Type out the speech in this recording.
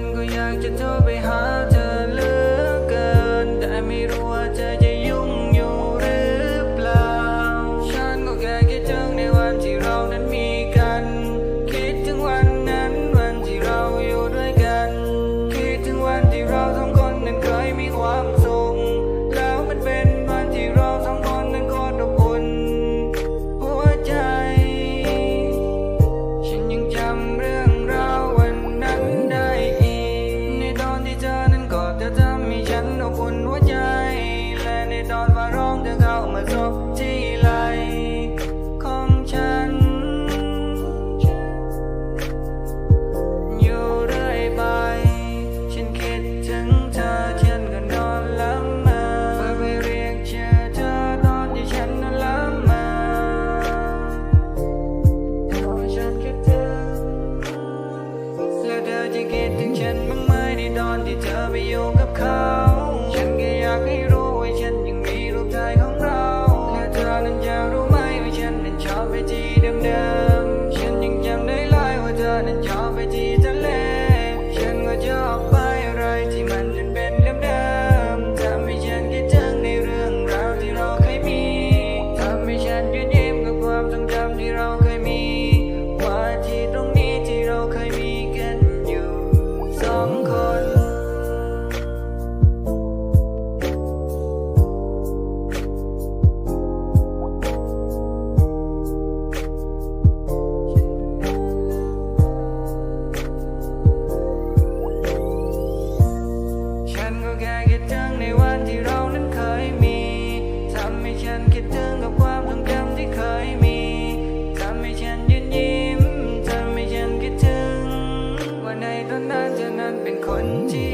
นก็อยากจะโทรไปหาเธอ มาจบที่ไหของฉัน อยู่เรื่อยไป ฉันคิดถึงเธอฉันก็นอนหลับมาไปเรียกชื่อเธอตอนที่ฉันนอนลับมาพอฉันคิดถึงแล้วเธอจะคิดถึงฉันบ้างไหมในตอนที่เธอไปอยู่กับเขา ตอนนั้นจะนั้นเป็นคนที่